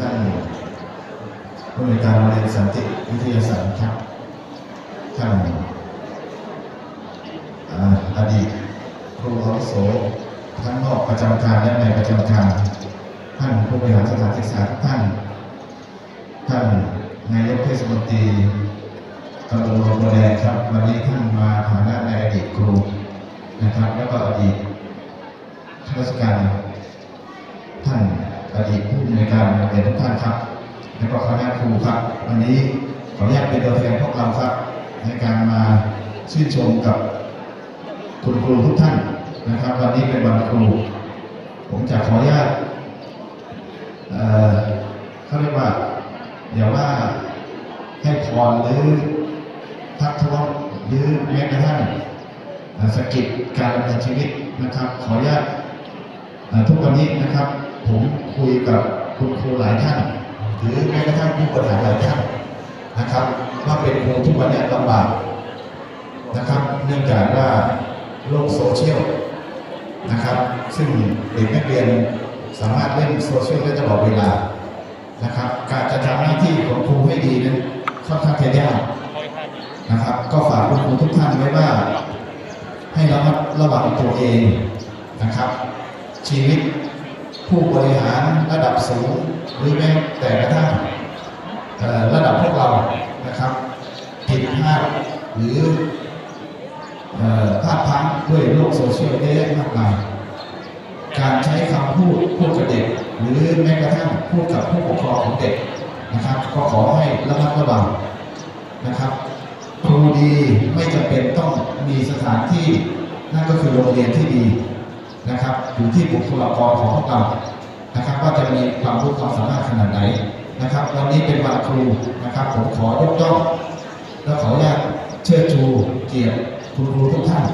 ท่านผู้ในวยการโรงเรียนสันติวิทยาศาสตร์ครับท่านอ่าอดีตครูอาวุโสทั้งนอกประจำการและในประจำการท่านผู้บริหารสถานศึกษาทุกท่าน ท่านนายกเทศมนตรีตำบลโรงแรมครับ วันนี้ท่านมาฐานะในอดีตครูนะครับ แล้วก็อดีตข้าราชการท่าน อดีตผู้อำนวยการโรงเรียนทุกท่านครับ แล้วก็คณะครูครับ วันนี้ขออนุญาตเป็นตัวแทนพวกเราครับ ในการมาชื่นชมกับคุณครูทุกท่านนะครับ วันนี้เป็นวันครู ผมจะขออนุญาตเอ่อเขาเรียกว่าอย่าว่าให้พรหรือทักท้วงหรือแม้กระทั่งสกิดการดำเนินชีวิตนะครับ ขออนุญาตทุกวันนี้นะครับ ผมคุยกับคุณครูหลายท่าน หรือแม้กระทั่งผู้บริหารหลายท่านนะครับว่าเป็นครูทุกวันนี้ลำบากนะครับเนื่องจากว่าโลกโซเชียลนะครับ ซึ่งเด็กนักเรียนสามารถเล่นโซเชียลได้ตลอดเวลานะครับ การจะทำหน้าที่ของครูให้ดีนั้นค่อนข้างจะยากนะครับ ก็ฝากคุณครูทุกท่านไว้ว่า ให้ระมัดระวังตัวเองนะครับ ชีวิต ผู้บริหารระดับสูงหรือแม้แต่กระทั่งระดับพวกเรานะครับผิดพลาดหรือพลาดพังด้วยโลกโซเชียลเยอะแยะมากมายการใช้คำพูดพูดกับเด็ก หรือแม้กระทั่งพูดกับผู้ปกครองของเด็กนะครับ ก็ขอให้ระมัดระวังนะครับครูดีไม่จำเป็นต้องมีสถานที่นั่นก็คือโรงเรียนที่ดี นะครับอยู่ที่บุคลากรของพวกเรานะครับว่าจะมีความรู้ความสามารถขนาดไหนนะครับ วันนี้เป็นวันครูนะครับ ผมขอยกย่องและขออนุญาตเชิดชูเกียรติคุณครูทุกท่าน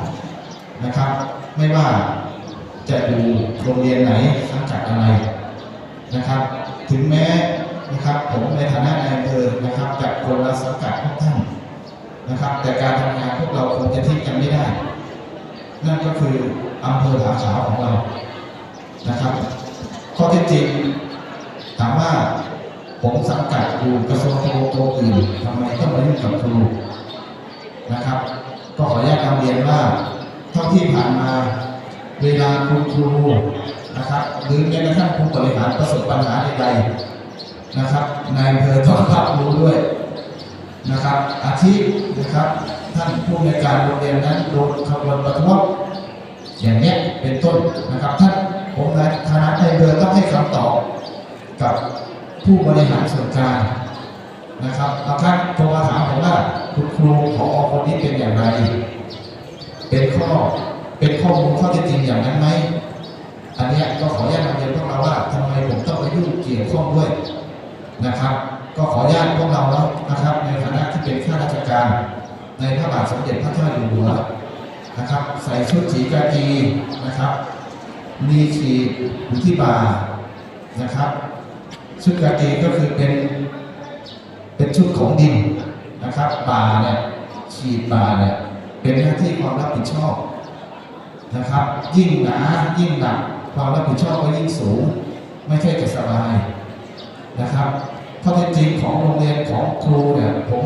นะครับ ไม่ว่าจะอยู่โรงเรียนไหนสังกัดอะไรนะครับ ถึงแม้นะครับผมในฐานะนายอำเภอนะครับจากคนละสังกัดทุกท่านนะครับ แต่การทำงานพวกเราคงจะทิ้งกันไม่ได้ นั่นก็คือ อำเภอผาขาวของเรานะครับ ข้อเท็จจริงถามว่าผมสังกัดอยู่กระทรวงทบวงตัวอื่นทำไมต้องมายุ่งกับครูนะครับ ก็ขออนุญาตนำเรียนว่าเท่าที่ผ่านมาเวลาคุณครูนะครับหรือแม้กระทั่งผู้บริหารประสบปัญหาใดๆนะครับนายอำเภอต้องรับรู้ด้วยนะครับอาทินะครับท่านผู้ในการโรงเรียนนั้นโดนขบวนประท้วง อย่างนี้เป็นต้นนะครับท่านผมในคณะในเบอร์ต้องให้คำตอบกับผู้บริหารส่วนกลางนะครับบางท่านโทรมาถามผมว่าคุณครูขอคนนี้เป็นอย่างไร เป็นข้อเป็นข้อมูลข้อเท็จจริงอย่างนั้นไหมอันนี้ก็ขออนุญาตนำเรียนพวกเราว่าทำไมผมต้องไปยุ่งเกี่ยวข้องด้วยนะครับ ก็ขออนุญาตพวกเราแล้วนะครับ ในฐานะที่เป็นข้าราชการ ในพระบาทสมเด็จพระเจ้าอยู่หัว นะครับ ใส่ชุดสีกากีนะครับ มีขีดอยู่ที่บ่านะครับ ชุดกากีก็คือเป็น เป็นชุดของดินนะครับบ่าเนี่ยขีดบ่าเนี่ยเป็นหน้าที่ความรับผิดชอบนะครับ ยิ่งหนายิ่งหนักความรับผิดชอบก็ยิ่งสูง ไม่ใช่จะสบายนะครับข้อเท็จจริงของโรงเรียนของครูเนี่ยผม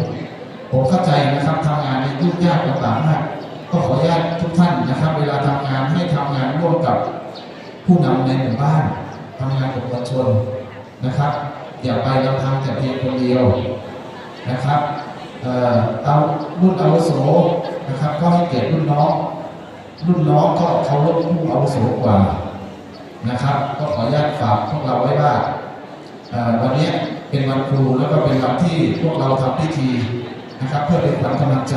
ผมเข้าใจนะครับทำงานในยุ่งยากลำบากมาก ก็ขออนุญาตทุกท่านนะครับ เวลาทำงานให้ทำงานร่วมกับผู้นำในหมู่บ้านทำงานกับประชาชนนะครับ อย่าไปลำพังแต่เพียงคนเดียวนะครับเอารุ่นอาวุโสนะครับ ก็ให้เกียรติรุ่นน้องรุ่นน้องก็เคารพผู้อาวุโสกว่านะครับ ก็ขออนุญาตฝากพวกเราไว้ว่าวันนี้เป็นวันครูแล้วก็เป็นวันที่พวกเราทำพิธีนะครับ เพื่อเป็นขวัญกำลังใจ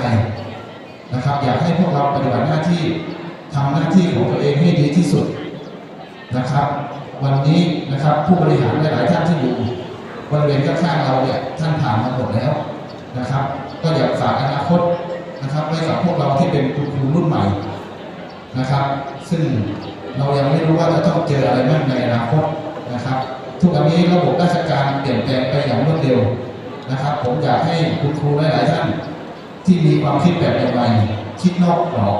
นะครับ อยากให้พวกเราปฏิบัติหน้าที่ทำหน้าที่ของตัวเองให้ดีที่สุดนะครับ วันนี้นะครับผู้บริหารหลายๆท่านที่อยู่บริเวณข้างๆเราเนี่ยท่านผ่านมาหมดแล้วนะครับ ก็อยากฝากอนาคตนะครับไว้กับพวกเราที่เป็นคุณครูรุ่นใหม่นะครับ ซึ่งเรายังไม่รู้ว่าจะต้องเจออะไรบ้างในอนาคตนะครับ ทุกวันนี้ระบบราชการเปลี่ยนแปลงไปอย่างรวดเร็วนะครับ ผมอยากให้คุณครูหลายๆท่าน ที่มีความคิดแบบใหม่คิดนอกกรอบ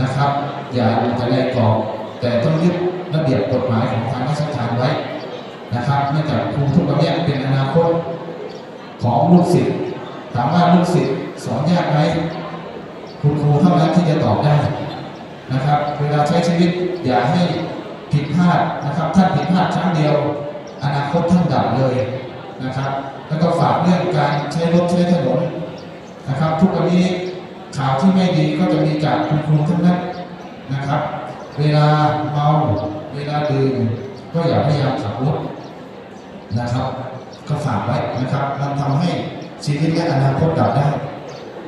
นะครับ อย่าอยู่แต่ในกรอบแต่ต้องยึดระเบียบกฎหมายของทางราชการไว้นะครับเนื่องจากครูทุกคนเนี้เป็นอนาคตของลูกศิษย์ถามว่าลูกศิษย์สอนยากไหมคุณครูเท่านั้นที่จะตอบได้นะครับ เวลาใช้ชีวิตอย่าให้ผิดพลาดนะครับท่านผิดพลาดครั้งเดียว อนาคตท่านดับเลยนะครับ แล้วก็ฝากเรื่องการใช้รถใช้ถนน นะครับ ทุกวันนี้ข่าวที่ไม่ดีก็จะมีจากคุณครูทั้งนั้นนะครับ เวลาเมาเวลาดื่มก็อย่าพยายามขับรถนะครับ ก็ฝากไว้นะครับ มันทำให้ชีวิตและอนาคตดับได้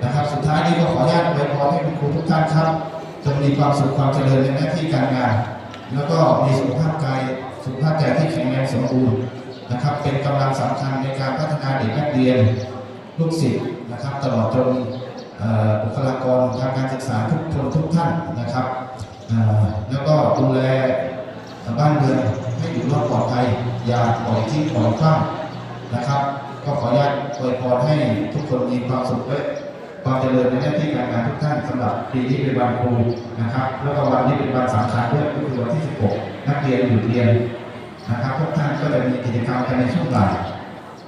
นะครับ สุดท้ายนี้ก็ขออนุญาตไว้พรให้คุณครูทุกท่านครับจงมีความสุขความเจริญในหน้าที่การงาน แล้วก็มีสุขภาพกายสุขภาพใจที่แข็งแรงสมบูรณ์นะครับ เป็นกำลังสำคัญในการพัฒนาเด็กนักเรียน ลูกศิษย์ นะครับตลอดจนบุคลากรทางการศึกษาทุกคนทุกท่านนะครับ แล้วก็ดูแลบ้านเมืองให้อยู่รอดปลอดภัยอย่าปล่อยทิ้งปล่อยขว้างนะครับ ก็ขออนุญาตอวยพรให้ทุกคนมีความสุขและความเจริญในหน้าที่การงานทุกท่านสำหรับปีนี้เป็นวันครูนะครับ แล้วก็วันนี้เป็นวันสำคัญด้วยก็คือวันที่ 16 นักเรียนหยุดเรียนนะครับทุกท่านก็จะมีกิจกรรมกันในช่วงบ่าย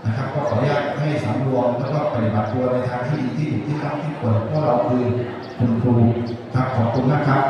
นะครับก็ขออนุญาตให้สำรวมแล้วก็ปฏิบัติตัวในทางที่ดีที่ถูกที่ต้องที่ควรเพราะเราคือคุณครูครับขอบคุณมากครับ